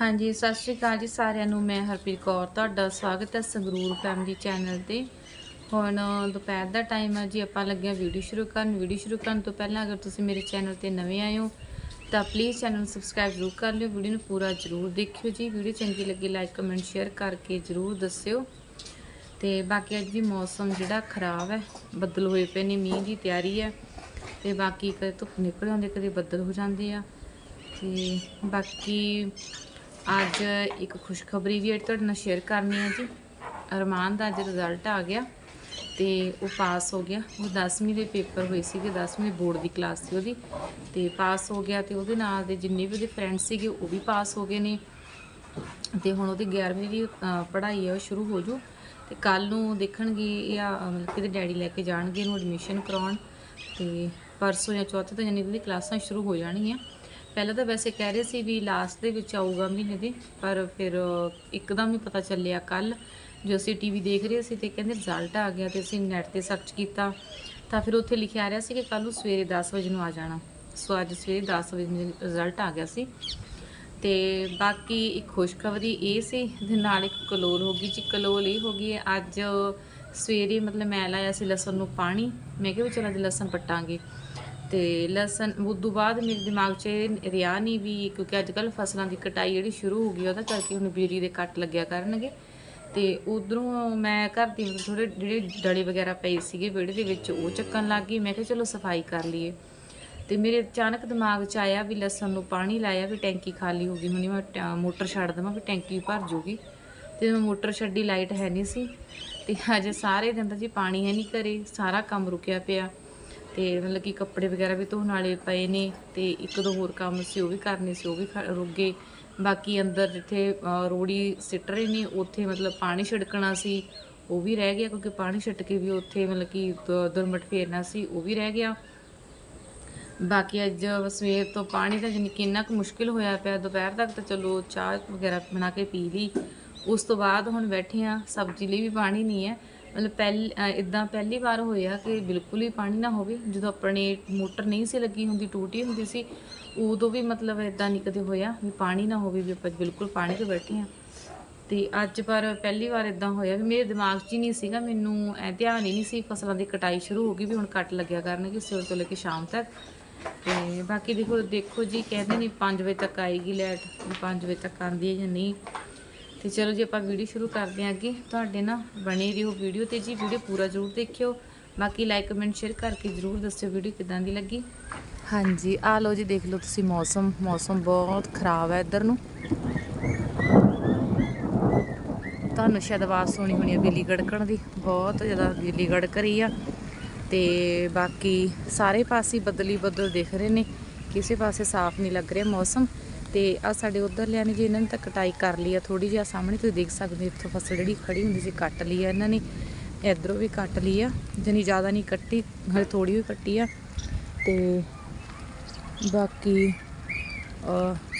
ਹਾਂਜੀ, ਸਤਿ ਸ਼੍ਰੀ ਅਕਾਲ ਜੀ ਸਾਰਿਆਂ ਨੂੰ। ਮੈਂ ਹਰਪ੍ਰੀਤ ਕੌਰ, ਤੁਹਾਡਾ ਸਵਾਗਤ ਹੈ ਸੰਗਰੂਰ ਫੈਮਿਲੀ ਚੈਨਲ ਤੇ। ਹੁਣ ਦੁਪਹਿਰ ਦਾ ਟਾਈਮ ਹੈ ਜੀ, ਆਪਾਂ ਲੱਗਿਆ ਵੀਡੀਓ ਸ਼ੁਰੂ ਕਰਨ। ਵੀਡੀਓ ਸ਼ੁਰੂ ਕਰਨ ਤੋਂ ਪਹਿਲਾਂ ਅਗਰ ਤੁਸੀਂ ਮੇਰੇ ਚੈਨਲ ਤੇ ਨਵੇਂ ਆਏ ਹੋ, ਤਾਂ ਪਲੀਜ਼ ਚੈਨਲ ਨੂੰ ਸਬਸਕ੍ਰਾਈਬ ਜ਼ਰੂਰ ਕਰ ਲਿਓ। ਵੀਡੀਓ ਨੂੰ ਪੂਰਾ ਜ਼ਰੂਰ ਦੇਖਿਓ ਜੀ। ਵੀਡੀਓ ਚੰਗੀ ਲੱਗੀ ਲਾਈਕ ਕਮੈਂਟ ਸ਼ੇਅਰ ਕਰਕੇ ਜ਼ਰੂਰ ਦੱਸਿਓ। ਤੇ ਬਾਕੀ ਅੱਜ ਵੀ ਮੌਸਮ ਜਿਹੜਾ ਖਰਾਬ ਹੈ, ਬੱਦਲ ਹੋਏ ਪਏ ਨੇ, ਮੀਂਹ ਦੀ ਤਿਆਰੀ ਹੈ। ਤੇ ਬਾਕੀ ਕਦੇ ਧੁੱਪ ਨਿਕਲ ਆਉਂਦੇ, ਕਦੇ ਬੱਦਲ ਹੋ ਜਾਂਦੇ ਆ। ਤੇ ਬਾਕੀ ਅੱਜ ਇੱਕ ਖੁਸ਼ਖਬਰੀ ਵੀ ਅੱਜ ਤੁਹਾਡੇ ਨਾਲ ਸ਼ੇਅਰ ਕਰਨੀ ਹੈ ਜੀ। ਅਰਮਾਨ ਦਾ ਅੱਜ ਰਿਜ਼ਲਟ ਆ ਗਿਆ ਤੇ ਉਹ ਪਾਸ ਹੋ ਗਿਆ। ਉਹ 10ਵੀਂ ਦੇ ਪੇਪਰ ਹੋਏ ਸੀਗੇ 10ਵੀਂ ਬੋਰਡ ਦੀ ਕਲਾਸ ਸੀ ਉਹਦੀ। ਤੇ ਪਾਸ ਹੋ ਗਿਆ ਤੇ ਉਹਦੇ ਨਾਲ ਦੇ ਜਿੰਨੇ ਵੀ ਉਹਦੇ ਫਰੈਂਡ ਸੀਗੇ ਉਹ ਵੀ ਪਾਸ ਹੋ ਗਏ ਨੇ। ਤੇ ਹੁਣ ਉਹਦੀ 11ਵੀਂ ਦੀ ਪੜ੍ਹਾਈ ਹੈ ਉਹ ਸ਼ੁਰੂ ਹੋ ਜੂ। ਤੇ ਕੱਲ ਨੂੰ ਦੇਖਣਗੇ ਇਹ ਆ, ਮਤਲਬ ਕਿ ਇਹਦੇ ਡੈਡੀ ਲੈ ਕੇ ਜਾਣਗੇ ਇਹਨੂੰ ਐਡਮਿਸ਼ਨ ਕਰਾਉਣ। ਤੇ ਪਰਸੋਂ ਜਾਂ ਚੌਥੇ ਤੋਂ ਯਾਨੀ ਕਿ ਉਹਦੀ ਕਲਾਸਾਂ ਸ਼ੁਰੂ ਹੋ ਜਾਣਗੀਆਂ। ਪਹਿਲਾਂ ਤਾਂ ਵੈਸੇ ਕਹਿ ਰਹੇ ਸੀ ਵੀ ਲਾਸਟ ਦੇ ਵਿੱਚ ਆਊਗਾ ਮਹੀਨੇ ਦੇ, ਪਰ ਫਿਰ ਇੱਕਦਮ ਹੀ ਪਤਾ ਚੱਲਿਆ ਕੱਲ ਜੋ ਅਸੀਂ ਟੀਵੀ ਦੇਖ ਰਹੇ ਸੀ ਤੇ ਕਹਿੰਦੇ ਰਿਜ਼ਲਟ ਆ ਗਿਆ ਤੇ ਅਸੀਂ ਨੈਟ ਤੇ ਸਰਚ ਕੀਤਾ। ਤਾਂ ਫਿਰ ਉੱਥੇ ਲਿਖਿਆ ਆ ਰਿਹਾ ਸੀ ਕਿ ਕੱਲ ਨੂੰ ਸਵੇਰੇ 10 ਵਜੇ ਨੂੰ ਆ ਜਾਣਾ। ਸੋ ਅੱਜ ਸਵੇਰੇ 10 ਵਜੇ ਨੂੰ ਰਿਜ਼ਲਟ ਆ ਗਿਆ ਸੀ। ਤੇ ਬਾਕੀ ਇੱਕ ਖੁਸ਼ਖਬਰੀ ਇਹ ਸੀ ਦੇ ਨਾਲ ਇੱਕ ਕਲੋਲ ਹੋ ਗਈ, ਜੀ ਕਲੋਲ ਇਹ ਹੋ ਗਈ ਹੈ, ਅੱਜ ਸਵੇਰੇ ਮਤਲਬ ਮੈਂ ਲਾਇਆ ਸੀ ਲਸਣ ਨੂੰ ਪਾਣੀ, ਮੈਂ ਕਿਹਾ ਵੀ ਚਲ ਅੱਜ ਲਸਣ ਪੱਟਾਂਗੇ। ਤੇ ਲਸਣ ਉਦੋਂ ਬਾਅਦ ਮੇਰੇ ਦਿਮਾਗ 'ਚ ਇਹ ਰਿਹਾ ਨਹੀਂ ਵੀ ਕਿਉਂਕਿ ਅੱਜ ਕੱਲ ਫਸਲਾਂ ਦੀ ਕਟਾਈ ਜਿਹੜੀ ਸ਼ੁਰੂ ਹੋ ਗਈ ਉਹਦਾ ਕਰਕੇ ਹੁਣ ਬਿਜਲੀ ਦੇ ਕੱਟ ਲੱਗਿਆ ਕਰਨਗੇ। ਤੇ ਉਧਰੋਂ ਮੈਂ ਘਰ ਦੀ ਥੋੜੇ ਜਿਹੜੇ ਡਲੇ ਵਗੈਰਾ ਪਏ ਸੀਗੇ ਵਿਹੜੇ ਦੇ ਵਿੱਚ, ਉਹ ਚੱਕਣ ਲੱਗ ਗਈ। ਮੈਂ ਕਿਹਾ ਚਲੋ ਸਫ਼ਾਈ ਕਰ ਲਈਏ। ਤੇ ਮੇਰੇ ਅਚਾਨਕ ਦਿਮਾਗ 'ਚ ਆਇਆ ਵੀ ਲਸਣ ਨੂੰ ਪਾਣੀ ਲਾਇਆ, ਵੀ ਟੈਂਕੀ ਖਾਲੀ ਹੋ ਗਈ। ਹੁਣੀ ਮੈਂ ਟੈ- ਮੋਟਰ ਛੱਡ ਦਵਾਂ, ਵੀ ਟੈਂਕੀ ਭਰ ਜੂਗੀ। ਤੇ ਮੈਂ ਮੋਟਰ ਛੱਡੀ, ਲਾਈਟ ਹੈ ਨਹੀਂ ਸੀ। ਤੇ ਅਜੇ ਸਾਰੇ ਦਿਨ ਤਾਂ ਜੀ ਪਾਣੀ ਹੈ ਨਹੀਂ ਘਰੇ, ਸਾਰਾ ਕੰਮ ਰੁਕਿਆ ਪਿਆ। ਤੇ ਮਤਲਬ ਕਿ ਕੱਪੜੇ ਵਗੈਰਾ ਵੀ ਧੋਣ ਵਾਲੇ ਪਏ ਨੇ ਤੇ ਇੱਕ ਦੋ ਹੋਰ ਕੰਮ ਸੀ, ਉਹ ਵੀ ਕਰਨੇ ਸੀ, ਉਹ ਵੀ ਖ- ਰੁਕ ਗਏ। ਬਾਕੀ ਅੰਦਰ ਜਿੱਥੇ ਰੋੜੀ ਸਿੱਟ ਰਹੇ ਨੇ, ਉੱਥੇ ਮਤਲਬ ਪਾਣੀ ਛਿੜਕਣਾ ਸੀ, ਉਹ ਵੀ ਰਹਿ ਗਿਆ ਕਿਉਂਕਿ ਪਾਣੀ ਛਿੜਕ ਕੇ ਵੀ ਉੱਥੇ ਮਤਲਬ ਕਿ ਦੁਰਮਟ ਫੇਰਨਾ ਸੀ, ਉਹ ਵੀ ਰਹਿ ਗਿਆ। ਬਾਕੀ ਅੱਜ ਸਵੇਰ ਤੋਂ ਪਾਣੀ ਦਾ ਜਿੰਨੀ ਕਿ ਇੰਨਾ ਕੁ ਮੁਸ਼ਕਿਲ ਹੋਇਆ ਪਿਆ, ਦੁਪਹਿਰ ਤੱਕ ਤਾਂ ਚਲੋ ਚਾਹ ਵਗੈਰਾ ਬਣਾ ਕੇ ਪੀ ਲਈ। ਉਸ ਤੋਂ ਬਾਅਦ ਹੁਣ ਬੈਠੇ ਆ ਸਬਜ਼ੀ ਲਈ ਵੀ ਪਾਣੀ ਨਹੀਂ ਹੈ। ਮਤਲਬ ਪਹਿਲ ਇਦਾਂ ਪਹਿਲੀ ਵਾਰ ਹੋਇਆ ਕਿ ਬਿਲਕੁਲ ਹੀ ਪਾਣੀ ਨਾ ਹੋਵੇ। ਜਦੋਂ ਆਪਣੇ ਮੋਟਰ ਨਹੀਂ ਸੀ ਲੱਗੀ ਹੁੰਦੀ, ਟੂਟੀ ਹੁੰਦੀ ਸੀ, ਉਦੋਂ ਵੀ ਮਤਲਬ ਇਦਾਂ ਨਹੀਂ ਕਦੇ ਹੋਇਆ ਵੀ ਪਾਣੀ ਨਾ ਹੋਵੇ ਵੀ ਆਪਾਂ ਬਿਲਕੁਲ ਪਾਣੀ 'ਤੇ ਬੈਠੇ ਆ ਤੇ ਅੱਜ ਪਰ ਪਹਿਲੀ ਵਾਰ ਇਦਾਂ ਹੋਇਆ ਵੀ ਮੇਰੇ ਦਿਮਾਗ 'ਚ ਹੀ ਨਹੀਂ ਸੀਗਾ, ਮੈਨੂੰ ਐ ਧਿਆਨ ਹੀ ਨਹੀਂ ਸੀ ਫਸਲਾਂ ਦੀ ਕਟਾਈ ਸ਼ੁਰੂ ਹੋ ਗਈ ਵੀ ਹੁਣ ਕੱਟ ਲੱਗਿਆ ਕਰਨਗੇ ਸਵੇਰ ਤੋਂ ਲੈ ਕੇ ਸ਼ਾਮ ਤੱਕ। ਤੇ ਬਾਕੀ ਦੇਖੋ ਦੇਖੋ ਜੀ, ਕਹਿੰਦੇ ਨੇ 5 ਵਜੇ ਤੱਕ ਆਏਗੀ ਲਾਈਟ 5 ਵਜੇ ਤੱਕ ਆਉਂਦੀ ਹੈ ਜਾਂ ਨਹੀਂ। ਤੇ ਚਲੋ ਜੀ ਆਪਾਂ ਵੀਡੀਓ ਸ਼ੁਰੂ ਕਰਦੇ ਹਾਂ ਅੱਗੇ। ਤੁਹਾਡੇ ਨਾਲ ਬਣੇ ਰਹੋ ਵੀਡੀਓ ਤੇ ਜੀ ਵੀਡੀਓ ਪੂਰਾ ਜ਼ਰੂਰ ਦੇਖਿਓ। ਬਾਕੀ ਲਾਈਕ ਕਮੈਂਟ ਸ਼ੇਅਰ ਕਰਕੇ ਜ਼ਰੂਰ ਦੱਸਿਓ ਵੀਡੀਓ ਕਿਦਾਂ ਦੀ ਲੱਗੀ। ਹਾਂਜੀ ਆ ਲਓ ਜੀ ਦੇਖ ਲਓ ਤੁਸੀਂ ਮੌਸਮ। ਮੌਸਮ ਬਹੁਤ ਖਰਾਬ ਹੈ ਇੱਧਰ ਨੂੰ। ਤੁਹਾਨੂੰ ਸ਼ਾਇਦ ਆਵਾਜ਼ ਸੁਣੀ ਹੋਣੀ ਹੈ ਬਿਜਲੀ ਗੜਕਣ ਦੀ। ਬਹੁਤ ਜ਼ਿਆਦਾ ਬਿਜਲੀ ਗੜਕ ਰਹੀ ਆ। ਤੇ ਬਾਕੀ ਸਾਰੇ ਪਾਸੇ ਬਦਲੀ ਬੱਦਲ ਦਿਖ ਰਹੇ ਨੇ। ਕਿਸੇ ਪਾਸੇ ਸਾਫ਼ ਨਹੀਂ ਲੱਗ ਰਿਹਾ ਮੌਸਮ। ਤੇ ਆ ਸਾਡੇ ਉਧਰ ਲਿਆ ਨੇ ਜੀ ਇਹਨਾਂ ਨੇ ਤਾਂ ਕਟਾਈ ਕਰ ਲਈ ਆ ਥੋੜੀ ਜਿਹੀ ਆਹ ਸਾਹਮਣੇ ਤੁਸੀਂ ਦੇਖ ਸਕਦੇ ਹੋ, ਇੱਥੋਂ ਫਸਲ ਜਿਹੜੀ ਖੜੀ ਹੁੰਦੀ ਸੀ ਕੱਟ ਲਈ ਆ ਇਹਨਾਂ ਨੇ, ਇਧਰੋਂ ਵੀ ਕੱਟ ਲਈ ਆ ਜਨੀ ਜ਼ਿਆਦਾ ਨਹੀਂ ਕੱਟੀ, ਹਲੇ ਥੋੜੀ ਹੋਈ ਕੱਟੀ ਆ ਤੇ ਬਾਕੀ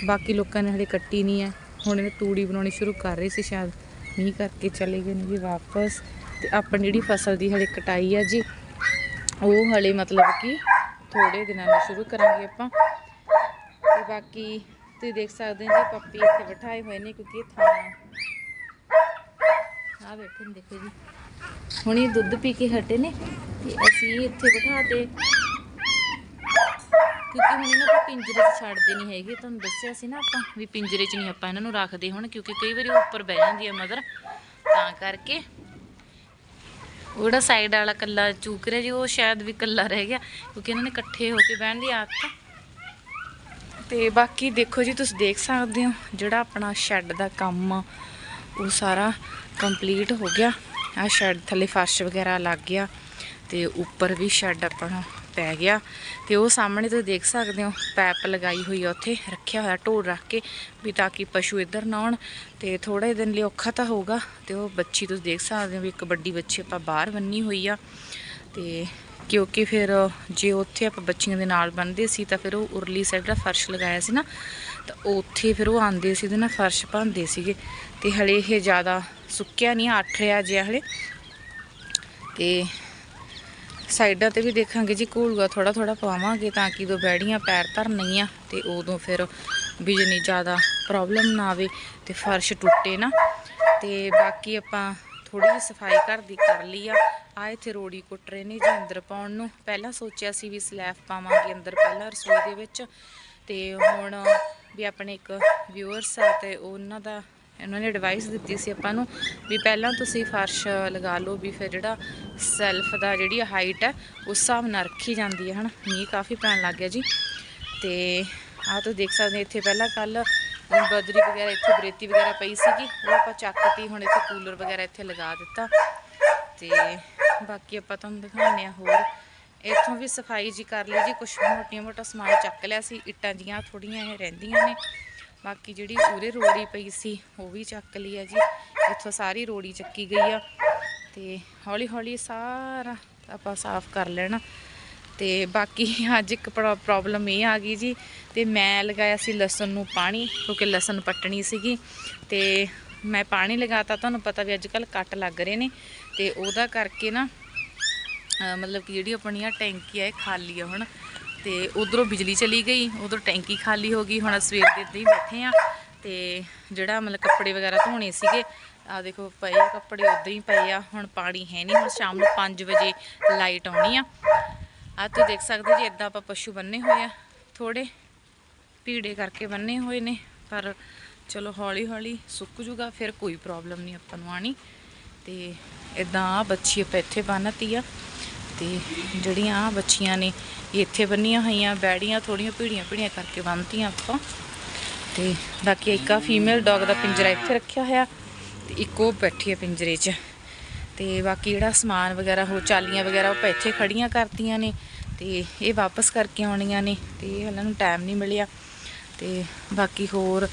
ਬਾਕੀ ਲੋਕਾਂ ਨੇ ਹਲੇ ਕੱਟੀ ਨਹੀਂ ਹੈ ਹੁਣ ਇਹ ਤੂੜੀ ਬਣਾਉਣੀ ਸ਼ੁਰੂ ਕਰ ਰਹੇ ਸੀ, ਸ਼ਾਇਦ ਮੀਂਹ ਕਰਕੇ ਚਲੇ ਗਏ ਨੇ ਜੀ ਵਾਪਸ, ਤੇ ਆਪਣੀ ਜਿਹੜੀ ਫਸਲ ਦੀ ਹਲੇ ਕਟਾਈ ਆ ਜੀ, ਉਹ ਹਲੇ ਮਤਲਬ ਕਿ ਥੋੜੇ ਦਿਨਾਂ ਨੂੰ ਸ਼ੁਰੂ ਕਰਾਂਗੇ ਆਪਾਂ, ਤੇ ਬਾਕੀ ਤੁਸੀਂ ਦੇਖ ਸਕਦੇ ਹੋ ਜੀ, ਪੱਪੀ ਇੱਥੇ ਬਿਠਾਏ ਹੋਏ ਨੇ ਕਿਉਂਕਿ ਇਹ ਥਾਂ ਆ। ਬੈਠੇ ਨੇ ਦੇਖੋ ਜੀ। ਹੁਣ ਦੁੱਧ ਪੀ ਕੇ ਹਟੇ ਨੇ ਤੇ ਅਸੀਂ ਇੱਥੇ ਬਿਠਾ ਕਿਉਂਕਿ ਹੁਣ ਇਹਨਾਂ ਨੂੰ ਪਿੰਜਰੇ 'ਚ ਛੱਡਦੇ ਨਹੀਂ ਹੈਗੇ। ਤੁਹਾਨੂੰ ਦੱਸਿਆ ਸੀ ਨਾ ਆਪਾਂ ਵੀ ਪਿੰਜਰੇ 'ਚ ਨਹੀਂ ਆਪਾਂ ਇਹਨਾਂ ਨੂੰ ਰੱਖਦੇ ਹੁਣ, ਕਿਉਂਕਿ ਕਈ ਵਾਰੀ ਉਹ ਉੱਪਰ ਬਹਿ ਜਾਂਦੀ ਹੈ ਮਦਰ ਤਾਂ ਕਰਕੇ ਉਹ ਜਿਹੜਾ ਸਾਈਡ ਵਾਲਾ ਕੱਲਾ ਚੂਕ ਰਿਹਾ ਜੀ, ਉਹ ਸ਼ਾਇਦ ਵੀ ਕੱਲਾ ਰਹਿ ਗਿਆ, ਕਿਉਂਕਿ ਇਹਨਾਂ ਨੇ ਇਕੱਠੇ ਹੋ ਕੇ ਬਹਿਣ ਦੀ ਆਦਤ ਆ। ਤੇ ਬਾਕੀ ਦੇਖੋ ਜੀ, ਤੁਸੀਂ ਦੇਖ ਸਕਦੇ ਹੋ, ਜਿਹੜਾ ਆਪਣਾ ਸ਼ੈੱਡ ਦਾ ਕੰਮ ਆ, ਉਹ ਸਾਰਾ ਕੰਪਲੀਟ ਹੋ ਗਿਆ। ਆ ਸ਼ੈੱਡ ਥੱਲੇ ਫਰਸ਼ ਵਗੈਰਾ ਲੱਗ ਗਿਆ ਤੇ ਉੱਪਰ ਵੀ ਸ਼ੈੱਡ ਆਪਣਾ ਪੈ ਗਿਆ। ਤੇ ਉਹ ਸਾਹਮਣੇ ਤੁਸੀਂ ਦੇਖ ਸਕਦੇ ਹੋ, ਪੈਪ ਲਗਾਈ ਹੋਈ ਆ ਉੱਥੇ, ਰੱਖਿਆ ਹੋਇਆ ਢੋਲ ਰੱਖ ਕੇ, ਵੀ ਤਾਂ ਕਿ ਪਸ਼ੂ ਇੱਧਰ ਨਾ ਆਉਣ। ਤੇ ਥੋੜੇ ਦਿਨ ਲਈ ਔਖਾ ਤਾਂ ਹੋਊਗਾ, ਤੇ ਉਹ ਬੱਚੀ ਤੁਸੀਂ ਦੇਖ ਸਕਦੇ ਹੋ ਵੀ ਇੱਕ ਵੱਡੀ ਬੱਚੀ ਆਪਾਂ ਬਾਹਰ ਬੰਨੀ ਹੋਈ ਆ। ਤੇ ਕਿਉਂਕਿ ਫਿਰ ਜੇ ਉੱਥੇ ਆਪਾਂ ਬੱਚੀਆਂ ਦੇ ਨਾਲ ਬੰਨਦੇ ਸੀ ਤਾਂ ਫਿਰ ਉਹ ਉਰਲੀ ਸਾਈਡ ਦਾ ਫਰਸ਼ ਲਗਾਇਆ ਸੀ ਨਾ, ਤਾਂ ਉੱਥੇ ਫਿਰ ਉਹ ਆਂਦੇ ਸੀ ਉਹਦੇ ਨਾ ਫਰਸ਼ ਭਾਂਦੇ ਸੀਗੇ ਤੇ ਹਲੇ ਇਹ ਜ਼ਿਆਦਾ ਸੁੱਕਿਆ ਨਹੀਂ ਅੱਠ ਰਿਹਾ ਜਿਹਾ ਹਲੇ। ਤੇ ਸਾਈਡਾਂ ਤੇ ਵੀ ਦੇਖਾਂਗੇ ਜੀ, ਘੂਲੂਆ ਥੋੜਾ ਥੋੜਾ ਪਾਵਾਂਗੇ ਤਾਂ ਕਿ ਦੋ ਬੈੜੀਆਂ ਪੈਰ ਧਰਨੀਆਂ ਤੇ ਉਦੋਂ ਫਿਰ ਬਿਜਲੀ ਜ਼ਿਆਦਾ ਪ੍ਰੋਬਲਮ ਨਾ ਆਵੇ ਤੇ ਫਰਸ਼ ਟੁੱਟੇ ਨਾ। ਤੇ ਬਾਕੀ ਆਪਾਂ ਥੋੜੀ ਜਿਹੀ ਸਫ਼ਾਈ ਘਰ ਦੀ ਕਰ ਲਈ ਆ। ਆ ਇੱਥੇ ਰੋੜੀ ਕੁੱਟ ਰਹੇ ਨੇ ਜੀ ਅੰਦਰ ਪਾਉਣ ਨੂੰ। ਪਹਿਲਾਂ ਸੋਚਿਆ ਸੀ ਵੀ ਸਲੈਬ ਪਾਵਾਂਗੇ ਅੰਦਰ ਪਹਿਲਾਂ ਰਸੋਈ ਦੇ ਵਿੱਚ। ਤੇ ਹੁਣ ਵੀ ਆਪਣੇ ਇੱਕ ਵਿਊਅਰਸ ਆ ਤੇ ਉਹਨਾਂ ਦਾ, ਉਹਨਾਂ ਨੇ ਐਡਵਾਈਸ ਦਿੱਤੀ ਸੀ ਆਪਾਂ ਨੂੰ ਵੀ ਪਹਿਲਾਂ ਤੁਸੀਂ ਫਰਸ਼ ਲਗਾ ਲਓ ਵੀ ਫਿਰ ਜਿਹੜਾ ਸੈਲਫ ਦਾ ਜਿਹੜੀ ਹਾਈਟ ਹੈ, ਉਸ ਹਿਸਾਬ ਨਾਲ ਰੱਖੀ ਜਾਂਦੀ ਹੈ, ਹਨਾ? ਮੀਂਹ ਕਾਫੀ ਪੈਣ ਲੱਗ ਗਿਆ ਜੀ। ਤੇ ਆਹ ਤੁਸੀਂ ਦੇਖ ਸਕਦੇ ਇੱਥੇ ਪਹਿਲਾਂ ਕੱਲ ਬਦਰੀ ਵਗੈਰਾ, ਇੱਥੇ ਬਰੇਤੀ ਵਗੈਰਾ ਪਈ ਸੀਗੀ। ਉਹ ਆਪਾਂ ਚੱਕਤੀ, ਹੁਣ ਇੱਥੇ ਕੂਲਰ ਵਗੈਰਾ ਇੱਥੇ ਲਗਾ ਦਿੱਤਾ। ਤੇ ਬਾਕੀ ਆਪਾਂ ਤੁਹਾਨੂੰ ਦਿਖਾਉਂਦੇ ਆ ਹੋਰ। ਇੱਥੋਂ ਵੀ ਸਫ਼ਾਈ ਜੀ ਕਰ ਲਈ ਜੀ ਕੁਝ ਮੋਟੀਆਂ ਮੋਟਾ ਸਮਾਨ ਚੱਕ ਲਿਆ ਸੀ, ਇੱਟਾਂ ਜੀਆਂ ਥੋੜੀਆਂ ਇਹ ਰਹਿੰਦੀਆਂ ਨੇ। ਬਾਕੀ ਜਿਹੜੀ ਉਰੇ ਰੋੜੀ ਪਈ ਸੀ, ਉਹ ਵੀ ਚੱਕ ਲਈ ਆ ਜੀ। ਇੱਥੋਂ ਸਾਰੀ ਰੋੜੀ ਚੱਕੀ ਗਈ ਆ। ਤੇ ਹੌਲੀ ਹੌਲੀ ਸਾਰਾ ਆਪਾਂ ਸਾਫ਼ ਕਰ ਲੈਣਾ। ਤੇ ਬਾਕੀ ਅੱਜ ਇੱਕ ਪ੍ਰੋਬਲਮ ਇਹ ਆ ਗਈ ਜੀ, ਤੇ ਮੈਂ ਲਗਾਇਆ ਸੀ ਲਸਣ ਨੂੰ ਪਾਣੀ, ਕਿਉਂਕਿ ਲਸਣ ਪੱਟਣੀ ਸੀਗੀ। ਤੇ ਮੈਂ ਪਾਣੀ ਲਗਾਤਾ, ਤੁਹਾਨੂੰ ਪਤਾ ਵੀ ਅੱਜ ਕੱਲ ਕੱਟ ਲੱਗ ਰਹੇ ਨੇ ਤੇ ਉਹਦਾ ਕਰਕੇ ਨਾ ਮਤਲਬ ਕਿ ਜਿਹੜੀ ਆਪਣੀ ਆ ਟੈਂਕੀ ਆ, ਇਹ ਖਾਲੀ ਆ ਹੁਣ। ਤੇ ਉਧਰੋਂ ਬਿਜਲੀ ਚਲੀ ਗਈ, ਉਧਰੋਂ ਟੈਂਕੀ ਖਾਲੀ ਹੋ ਗਈ, ਹੁਣ ਸਵੇਰ ਦੇ ਇੱਦਾਂ ਹੀ ਬੈਠੇ ਆ। ਤੇ ਜਿਹੜਾ ਮਤਲਬ ਕੱਪੜੇ ਵਗੈਰਾ ਧੋਣੇ ਸੀਗੇ ਆ ਦੇਖੋ ਪਏ ਆ ਕੱਪੜੇ, ਉਦਾਂ ਹੀ ਪਏ ਆ, ਹੁਣ ਪਾਣੀ ਹੈ ਨਹੀਂ, ਹੁਣ ਸ਼ਾਮ ਨੂੰ 5 ਵਜੇ ਲਾਈਟ ਆਉਣੀ ਆ। ਆ ਤੁਸੀਂ ਦੇਖ ਸਕਦੇ ਹੋ ਜੀ ਇਦਾਂ ਆਪਾਂ ਪਸ਼ੂ ਬੰਨੇ ਹੋਏ ਆ ਥੋੜੇ ਭੀੜੇ ਕਰਕੇ ਬੰਨੇ ਹੋਏ ਨੇ, ਪਰ ਚਲੋ ਹੌਲੀ ਹੌਲੀ ਸੁੱਕ ਜੂਗਾ, ਫਿਰ ਕੋਈ ਪ੍ਰੋਬਲਮ ਨਹੀਂ ਆਪਾਂ ਨੂੰ ਆਣੀ ਤੇ ਇਦਾਂ ਆ ਬੱਚੀ ਆਪਾਂ ਇੱਥੇ ਬੰਨਤੀ ਆ। ਤੇ ਜਿਹੜੀਆਂ ਆ ਬੱਚੀਆਂ ਨੇ, ਇਹ ਇੱਥੇ ਬੰਨੀਆਂ ਹੋਈਆਂ, ਬੈੜੀਆਂ ਥੋੜੀਆਂ ਭੀੜੀਆਂ ਭੀੜੀਆਂ ਕਰਕੇ ਬੰਨਤੀਆਂ ਆਪਾਂ। ਤੇ ਬਾਕੀ ਇੱਕ ਆ ਫੀਮੇਲ ਡੌਗ ਦਾ ਪਿੰਜਰਾ ਇੱਥੇ ਰੱਖਿਆ ਹੋਇਆ, ਤੇ ਇੱਕ ਉਹ ਬੈਠੀ ਆ ਪਿੰਜਰੇ 'ਚ। ਤੇ ਬਾਕੀ ਜਿਹੜਾ ਸਮਾਨ ਵਗੈਰਾ ਹੋ ਚਾਲੀਆਂ ਵਗੈਰਾ ਉਹ ਆਪਾਂ ਇੱਥੇ ਖੜੀਆਂ ਕਰਤੀਆਂ ਨੇ, ਤੇ ਇਹ ਵਾਪਸ ਕਰਕੇ ਆਉਣੀਆਂ ਨੇ, ਤੇ ਇਹਨਾਂ ਨੂੰ ਟਾਈਮ ਨਹੀਂ ਮਿਲਿਆ। ਤੇ ਬਾਕੀ ਹੋਰ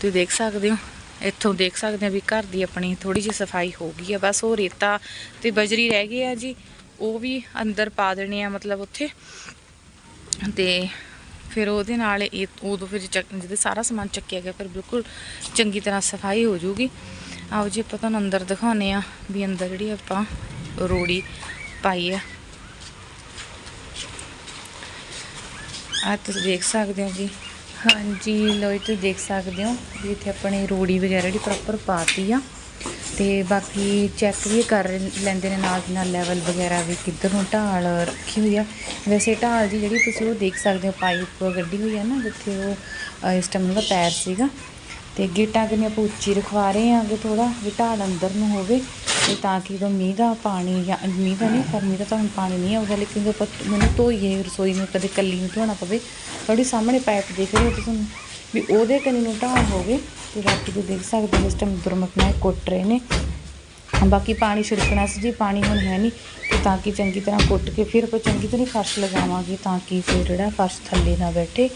ਤੁਸੀਂ ਦੇਖ ਸਕਦੇ ਹੋ, ਇੱਥੋਂ ਦੇਖ ਸਕਦੇ ਆ ਵੀ ਘਰ ਦੀ ਆਪਣੀ ਥੋੜੀ ਜਿਹੀ ਸਫ਼ਾਈ ਹੋ ਗਈ ਆ ਬਸ ਉਹ ਰੇਤਾ ਤੇ ਬਜਰੀ ਰਹਿ ਗਈ ਆ ਜੀ, ਉਹ ਵੀ ਅੰਦਰ ਪਾ ਦੇਣੇ ਆ ਮਤਲਬ ਉੱਥੇ। ਤੇ ਫਿਰ ਉਹਦੇ ਨਾਲ ਇਹ ਉਦੋਂ ਫਿਰ ਚੱਕ ਜਦੋਂ ਸਾਰਾ ਸਮਾਨ ਚੱਕਿਆ ਗਿਆ, ਫਿਰ ਬਿਲਕੁਲ ਚੰਗੀ ਤਰ੍ਹਾਂ ਸਫ਼ਾਈ ਹੋ ਜੂਗੀ ਆਓ ਜੀ ਆਪਾਂ ਤੁਹਾਨੂੰ ਅੰਦਰ ਦਿਖਾਉਨੇ ਆ ਵੀ ਅੰਦਰ ਜਿਹੜੀ ਆਪਾਂ ਰੋੜੀ ਪਾਈ ਆ ਆ ਤੁਸੀਂ ਦੇਖ ਸਕਦੇ ਹੋ ਜੀ ਹਾਂਜੀ ਲੋ ਜੀ ਤੁਸੀਂ ਦੇਖ ਸਕਦੇ ਹੋ ਵੀ ਇੱਥੇ ਆਪਣੀ ਰੋੜੀ ਵਗੈਰਾ ਜਿਹੜੀ ਪ੍ਰੋਪਰ ਪਾਤੀ ਆ। ਤੇ ਬਾਕੀ ਚੈੱਕ ਵੀ ਕਰ ਲੈਂਦੇ ਨੇ ਨਾਲ ਦੀ ਨਾਲ ਲੈਵਲ ਵਗੈਰਾ ਵੀ ਕਿੱਧਰ ਨੂੰ ਢਾਲ ਰੱਖੀ ਹੋਈ ਆ। ਵੈਸੇ ਢਾਲ ਦੀ ਜਿਹੜੀ ਤੁਸੀਂ ਉਹ ਦੇਖ ਸਕਦੇ ਹੋ ਪਾਈਪ ਗੱਡੀ ਹੋਈ ਆ ਨਾ, ਜਿੱਥੇ ਉਹ ਇਸ ਟਾਈਮ ਦਾ ਪੈਰ ਸੀਗਾ। ਤੇ ਗੇਟਾਂ ਕਿੰਨੀਆਂ ਆਪਾਂ ਉੱਚੀ ਰਖਵਾ ਰਹੇ ਆ, ਅੱਗੇ ਥੋੜਾ ਵੀ ਢਾਲ ਅੰਦਰ ਨੂੰ ਹੋਵੇ। ਤੇ ਤਾਂ ਕਿ ਜਦੋਂ ਮੀਂਹ ਦਾ ਪਾਣੀ ਜਾਂ ਮੀਂਹ ਦਾ ਨਹੀਂ ਪਰ ਮੀਂਹ ਦਾ ਤਾਂ ਹੁਣ ਪਾਣੀ ਨਹੀਂ ਆਊਗਾ ਲੇਕਿਨ ਜਦੋਂ ਆਪਾਂ ਮੈਨੂੰ ਧੋਈਏ, ਰਸੋਈ ਨੂੰ ਕਦੇ ਕੱਲੀ ਨੂੰ ਧੋਣਾ ਪਵੇ ਥੋੜੀ ਸਾਹਮਣੇ ਪਾਈਪ ਦੇਖ ਰਹੇ ਹੋ ਤੁਸੀਂ ਵੀ ਉਹਦੇ ਕੰਨੀ ਨੂੰ ਢਾਹ ਹੋਵੇ ਤੇ ਰਾਤੀ ਤੁਸੀਂ ਦੇਖ ਸਕਦੇ ਹੋ ਇਸ ਟਾਈਮ ਦੁਰਮਕਨਾ ਕੁੱਟ ਰਹੇ ਨੇ। ਬਾਕੀ ਪਾਣੀ ਛਿੜਕਣਾ ਸੀ ਜੀ, ਪਾਣੀ ਹੁਣ ਹੈ ਨਹੀਂ, ਤੇ ਤਾਂ ਕਿ ਚੰਗੀ ਤਰ੍ਹਾਂ ਕੁੱਟ ਕੇ ਫਿਰ ਆਪਾਂ ਚੰਗੀ ਤਰ੍ਹਾਂ ਫਰਸ਼ ਲਗਾਵਾਂਗੇ, ਤਾਂ ਕਿ ਫਿਰ ਜਿਹੜਾ ਫਰਸ਼ ਥੱਲੇ ਨਾ ਬੈਠੇ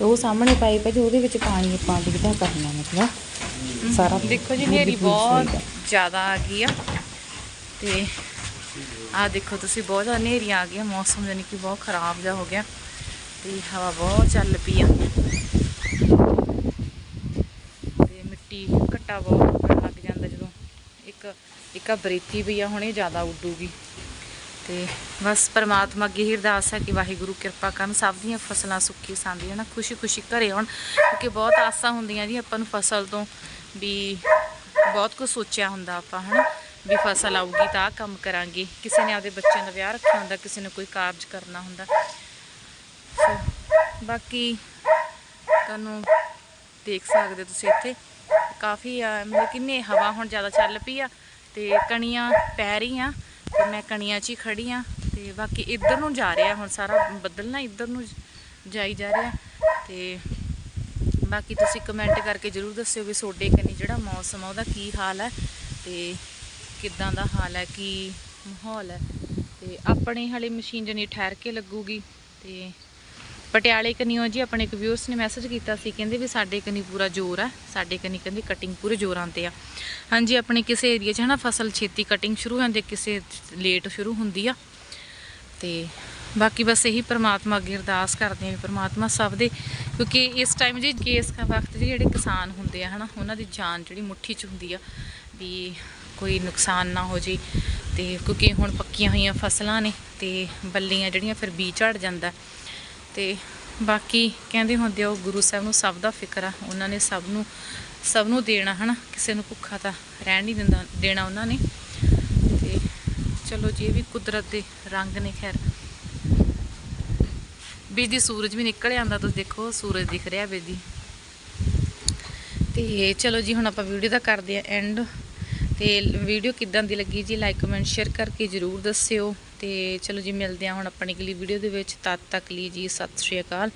ਉਹ ਸਾਹਮਣੇ ਪਾਈਪ ਹੈ ਜੀ, ਉਹਦੇ ਵਿੱਚ ਪਾਣੀ ਆਪਾਂ ਡਿੱਗਦਾ ਕਰਨਾ ਮਤਲਬ। ਸਾਰਾ ਦੇਖੋ ਜੀ ਹਨੇਰੀ ਬਹੁਤ ਜ਼ਿਆਦਾ ਆ ਗਈ ਆ। ਤੇ ਆ ਦੇਖੋ ਤੁਸੀਂ ਬਹੁਤ ਜ਼ਿਆਦਾ ਹਨੇਰੀ ਆ ਗਈ ਆ ਮੌਸਮ ਜਾਨੀ ਕਿ ਬਹੁਤ ਖਰਾਬ ਜਿਹਾ ਹੋ ਗਿਆ ਤੇ ਹਵਾ ਬਹੁਤ ਚੱਲ ਪਈ ਆ। ਤੇ ਮਿੱਟੀ ਘੱਟਾ ਬਹੁਤ ਪੈਣ ਲੱਗ ਜਾਂਦਾ ਜਦੋਂ ਇੱਕ ਇੱਕ ਬਰੇਤੀ ਵੀ ਆ ਹੁਣ ਇਹ ਜ਼ਿਆਦਾ ਉੱਡੂਗੀ। ਤੇ ਬਸ ਪਰਮਾਤਮਾ ਅੱਗੇ ਹੀ ਅਰਦਾਸ ਹੈ ਕਿ ਵਾਹਿਗੁਰੂ ਕਿਰਪਾ ਕਰਨ ਸਭ ਦੀਆਂ ਫਸਲਾਂ ਸੁੱਖੀ ਸਾਂਦੀਆਂ ਨਾ ਖੁਸ਼ੀ ਖੁਸ਼ੀ ਘਰੇ ਆਉਣ ਕਿਉਂਕਿ ਬਹੁਤ ਆਸਾਂ ਹੁੰਦੀਆਂ ਜੀ ਆਪਾਂ ਨੂੰ ਫਸਲ ਤੋਂ। ਵੀ ਬਹੁਤ ਕੁਝ ਸੋਚਿਆ ਹੁੰਦਾ ਆਪਾਂ, ਹਨਾ? ਵੀ ਫਸਲ ਆਊਗੀ ਤਾਂ ਆਹ ਕੰਮ ਕਰਾਂਗੇ। ਕਿਸੇ ਨੇ ਆਪਦੇ ਬੱਚਿਆਂ ਦਾ ਵਿਆਹ ਰੱਖਿਆ ਹੁੰਦਾ, ਕਿਸੇ ਨੇ ਕੋਈ ਕਾਰਜ ਕਰਨਾ ਹੁੰਦਾ। ਸੋ ਬਾਕੀ ਤੁਹਾਨੂੰ ਦੇਖ ਸਕਦੇ ਹੋ ਤੁਸੀਂ ਇੱਥੇ। ਕਾਫੀ ਆ, ਮਤਲਬ ਕਿੰਨੇ ਹਵਾ ਹੁਣ ਜ਼ਿਆਦਾ ਚੱਲ ਪਈ ਆ ਤੇ ਕਣੀਆਂ ਪੈ ਰਹੀਆਂ ਤੇ ਮੈਂ ਕਣੀਆਂ 'ਚ ਹੀ ਖੜੀ ਆ ਤੇ ਬਾਕੀ ਇੱਧਰ ਨੂੰ ਜਾ ਰਿਹਾ ਹੁਣ ਸਾਰਾ, ਬੱਦਲ ਨਾ ਇੱਧਰ ਨੂੰ ਜਾਈ ਜਾ ਰਿਹਾ ਤੇ ਬਾਕੀ ਤੁਸੀਂ ਕਮੈਂਟ ਕਰਕੇ ਜਰੂਰ ਦੱਸਿਓ ਵੀ ਤੁਹਾਡੇ ਕੰਨੀ ਜਿਹੜਾ ਮੌਸਮ ਆ, ਉਹਦਾ ਕੀ ਹਾਲ ਹੈ ਤੇ ਕਿੱਦਾਂ ਦਾ ਹਾਲ ਹੈ ਕੀ ਮਾਹੌਲ ਹੈ ਤੇ ਆਪਣੇ ਹਲੇ ਮਸ਼ੀਨ ਜਣੀ ਠਹਿਰ ਕੇ ਲੱਗੂਗੀ ਤੇ ਪਟਿਆਲੇ ਕਨੀਓ ਜੀ, ਆਪਣੇ ਇੱਕ ਵਿਊਅਰਸ ਨੇ ਮੈਸੇਜ ਕੀਤਾ ਸੀ, ਕਹਿੰਦੇ ਵੀ ਸਾਡੇ ਕਨੀ ਪੂਰਾ ਜ਼ੋਰ ਆ, ਸਾਡੇ ਕਨੀ ਕਹਿੰਦੇ ਕਟਿੰਗ ਪੂਰੇ ਜ਼ੋਰਾਂ ਤੇ ਆ। ਹਾਂਜੀ, ਆਪਣੇ ਕਿਸੇ ਏਰੀਆ 'ਚ ਹਨਾ ਫਸਲ ਛੇਤੀ ਕਟਿੰਗ ਸ਼ੁਰੂ ਹੋ ਜਾਂਦੀ ਕਿਸੇ ਲੇਟ ਸ਼ੁਰੂ ਹੁੰਦੀ ਆ। ਤੇ ਬਾਕੀ ਬਸ ਇਹੀ ਪ੍ਰਮਾਤਮਾ ਅੱਗੇ ਅਰਦਾਸ ਕਰਦੇ ਆ ਵੀ ਪ੍ਰਮਾਤਮਾ ਸਭ ਦੇ, ਕਿਉਂਕਿ ਇਸ ਟਾਈਮ ਜੀ ਕੇਸ ਦਾ ਵਕਤ 'ਚ ਜਿਹੜੇ ਕਿਸਾਨ ਹੁੰਦੇ ਆ, ਹਨਾ, ਉਹਨਾਂ ਦੀ ਜਾਨ ਜਿਹੜੀ ਮੁੱਠੀ 'ਚ ਹੁੰਦੀ ਆ ਵੀ ਕੋਈ ਨੁਕਸਾਨ ਨਾ ਹੋ ਜੇ ਤੇ ਕਿਉਂਕਿ ਹੁਣ ਪੱਕੀਆਂ ਹੋਈਆਂ ਫਸਲਾਂ ਨੇ ਤੇ ਬੱਲੀਆਂ ਜਿਹੜੀਆਂ ਫਿਰ ਬੀਜ ਝੜ ਜਾਂਦਾ। ਤੇ ਬਾਕੀ ਕਹਿੰਦੇ ਹੁੰਦੇ ਆ, ਉਹ ਗੁਰੂ ਸਾਹਿਬ ਨੂੰ ਸਭ ਦਾ ਫਿਕਰ ਆ, ਉਹਨਾਂ ਨੇ ਸਭ ਨੂੰ ਸਭ ਨੂੰ ਦੇਣਾ, ਹਨਾ, ਕਿਸੇ ਨੂੰ ਭੁੱਖਾ ਤਾਂ ਰਹਿਣ ਨਹੀਂ ਦਿੰਦਾ, ਦੇਣਾ ਉਹਨਾਂ ਨੇ। ਤੇ ਚਲੋ ਜੀ, ਇਹ ਵੀ ਕੁਦਰਤ ਦੇ ਰੰਗ ਨੇ, ਖੈਰ। ਵਿੱਚ ਦੀ ਸੂਰਜ ਵੀ ਨਿਕਲ ਆਂਦਾ ਤੁਸੀਂ ਦੇਖੋ, ਸੂਰਜ ਦਿਖ ਰਿਹਾ ਵਿੱਚ ਦੀ ਤੇ ਚਲੋ ਜੀ, ਹੁਣ ਆਪਾਂ ਵੀਡੀਓ ਦਾ ਕਰਦੇ ਆ ਐਂਡ ਤੇ ਵੀਡੀਓ ਕਿੱਦਾਂ ਦੀ ਲੱਗੀ ਜੀ ਲਾਈਕ ਕਮੈਂਟ ਸ਼ੇਅਰ ਕਰਕੇ ਜਰੂਰ ਦੱਸਿਓ। ਤੇ ਚਲੋ ਜੀ, ਮਿਲਦੇ ਆ ਹੁਣ ਆਪਣੀ ਅਗਲੀ ਵੀਡੀਓ ਦੇ ਵਿੱਚ। ਤਦ ਤੱਕ ਲਈ ਜੀ, ਸਤਿ ਸ਼੍ਰੀ ਅਕਾਲ।